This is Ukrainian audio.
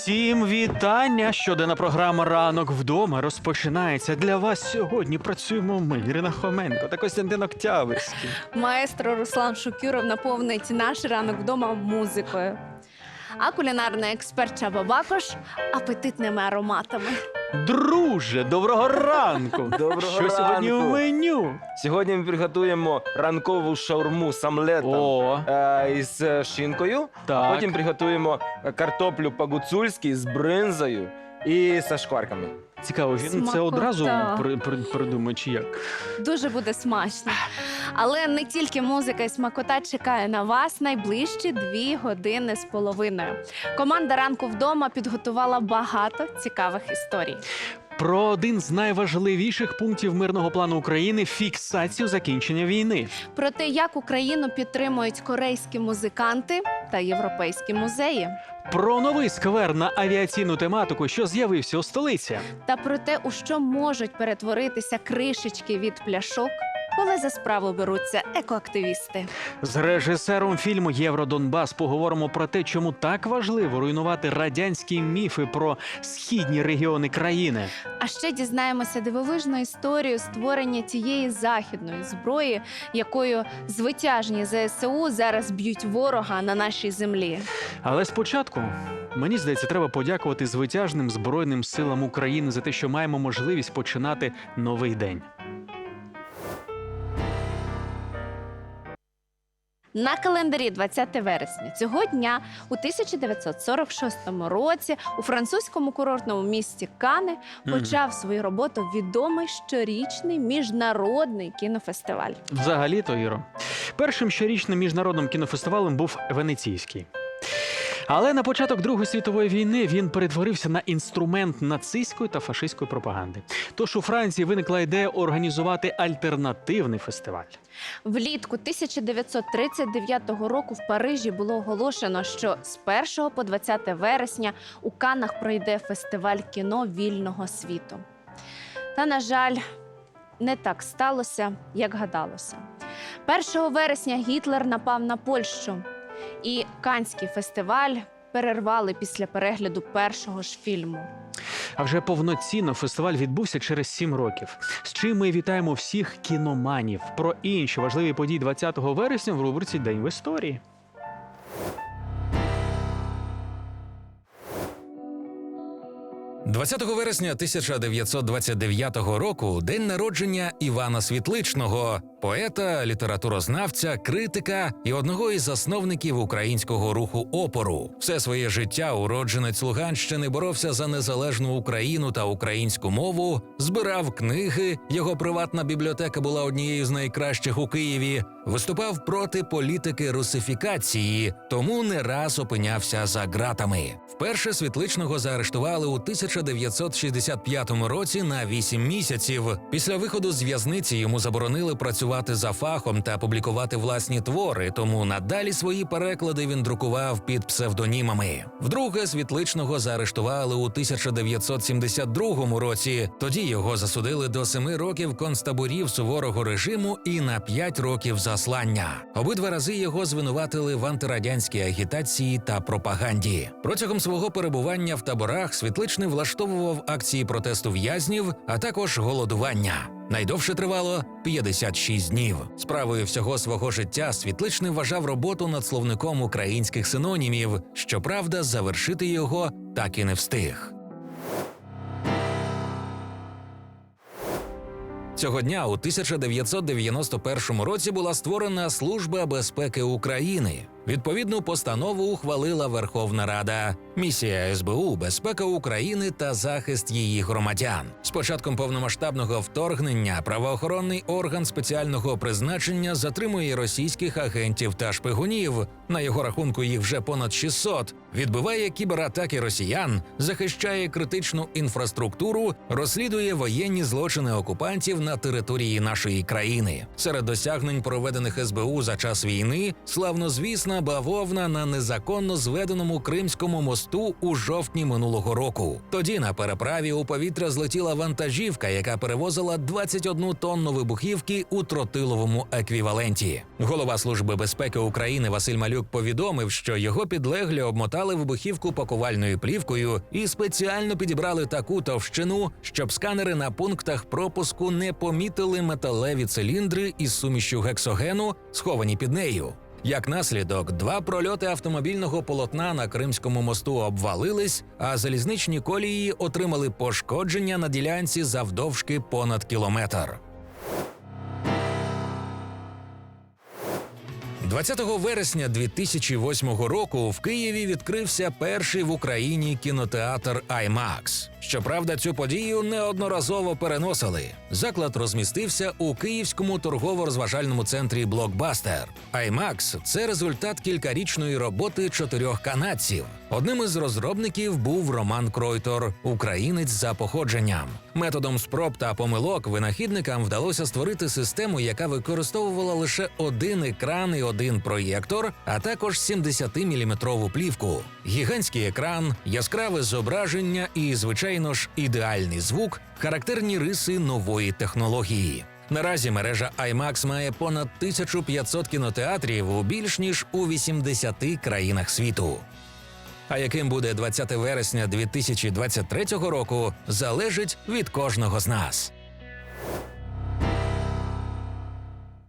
Всім вітання! Щоденна програма Ранок вдома розпочинається. Для вас сьогодні працюємо ми, Ірина Хоменко та Костянтин Октябрьський. Маестро Руслан Шукюров наповнить наш ранок вдома музикою. А кулінарний експерт Чаба Бакош апетитними ароматами. Друже, доброго ранку! Доброго Що сьогодні у ранку. меню? Сьогодні ми приготуємо ранкову шаурму з омлетом О, е, із е, шинкою. так. Потім приготуємо картоплю по-гуцульськи з бринзою і за шкварками. Цікаво, він це Смакота. одразу при, при, придумає чи як? Дуже буде смачно. Але не тільки музика і смакота чекає на вас найближчі дві години з половиною. Команда ранку вдома підготувала багато цікавих історій. Про один з найважливіших пунктів мирного плану України фіксацію закінчення війни. Про те, як Україну підтримують корейські музиканти та європейські музеї. Про новий сквер на авіаційну тематику, що з'явився у столиці. та про те, у що можуть перетворитися кришечки від пляшок, коли за справу беруться екоактивісти. З режисером фільму Євродонбас поговоримо про те, чому так важливо руйнувати радянські міфи про східні регіони країни. А ще дізнаємося дивовижну історію створення тієї західної зброї, якою звитяжні ЗСУ зараз б'ють ворога на нашій землі. Але спочатку. Мені здається, треба подякувати звитяжним збройним силам України за те, що маємо можливість починати новий день. На календарі 20 вересня цього дня у 1946 році у французькому курортному місті Кани почав свою роботу відомий щорічний міжнародний кінофестиваль. Взагалі-то, Іро, першим щорічним міжнародним кінофестивалем був Венеційський. Але на початок Другої світової війни він перетворився на інструмент нацистської та фашистської пропаганди. Тож у Франції виникла ідея організувати альтернативний фестиваль. Влітку 1939 року в Парижі було оголошено, що з 1 по 20 вересня у Каннах пройде фестиваль кіно вільного світу. Та, на жаль, не так сталося, як гадалося. 1 вересня Гітлер напав на Польщу, і Канський фестиваль перервали після перегляду першого ж фільму. А вже повноцінно фестиваль відбувся через сім років. З чим ми вітаємо всіх кіноманів. Про інші важливі події 20 вересня в рубриці День в історії. – 20 вересня 1929 року день народження Івана Світличного, поета, літературознавця, критика і одного із засновників українського руху опору. Все своє життя уродженець Луганщини боровся за незалежну Україну та українську мову, збирав книги. Його приватна бібліотека була однією з найкращих у Києві. Виступав проти політики русифікації, тому не раз опинявся за ґратами. Вперше світличного заарештували у 1965 році на 8 місяців. Після виходу з в'язниці йому заборонили працювати за фахом та публікувати власні твори, тому надалі свої переклади він друкував під псевдонімами. Вдруге світличного заарештували у 1972 році. Тоді його засудили до семи років концтаборів суворого режиму і на п'ять років заслання. Обидва рази його звинуватили в антирадянській агітації та пропаганді. Протягом свого перебування в таборах світличний влаштовував акції протесту в'язнів, а також голодування. Найдовше тривало 56 днів. Справою всього свого життя світличний вважав роботу над словником українських синонімів. Щоправда, завершити його так і не встиг. Цього дня у 1991 році була створена Служба безпеки України. Відповідну постанову ухвалила Верховна Рада. Місія СБУ безпека України та захист її громадян. З початком повномасштабного вторгнення правоохоронний орган спеціального призначення затримує російських агентів та шпигунів. На його рахунку їх вже понад 600. Відбиває кібератаки росіян, захищає критичну інфраструктуру, розслідує воєнні злочини окупантів на території нашої країни. Серед досягнень, проведених СБУ за час війни, славнозвісна штучна бавовна на незаконно зведеному кримському мосту у жовтні минулого року. Тоді на переправі у повітря злетіла вантажівка, яка перевозила 21 тонну вибухівки у тротиловому еквіваленті. Голова служби безпеки України Василь Малюк повідомив, що його підлеглі обмотали вибухівку пакувальною плівкою і спеціально підібрали таку товщину, щоб сканери на пунктах пропуску не помітили металеві циліндри із сумішю гексогену, сховані під нею. Як наслідок, два прольоти автомобільного полотна на Кримському мосту обвалились, а залізничні колії отримали пошкодження на ділянці завдовжки понад кілометр. 20 вересня 2008 року в Києві відкрився перший в Україні кінотеатр IMAX. Щоправда, цю подію неодноразово переносили. Заклад розмістився у київському торгово-розважальному центрі Блокбастер. IMAX – це результат кількарічної роботи чотирьох канадців. Одним із розробників був Роман Кройтор, українець за походженням. Методом спроб та помилок винахідникам вдалося створити систему, яка використовувала лише один екран і один проєктор, а також 70-мм плівку. Гігантський екран, яскраве зображення і, звичайно ж, ідеальний звук характерні риси нової технології. Наразі мережа IMAX має понад 1500 кінотеатрів у більш ніж у 80 країнах світу. А яким буде 20 вересня 2023 року, залежить від кожного з нас.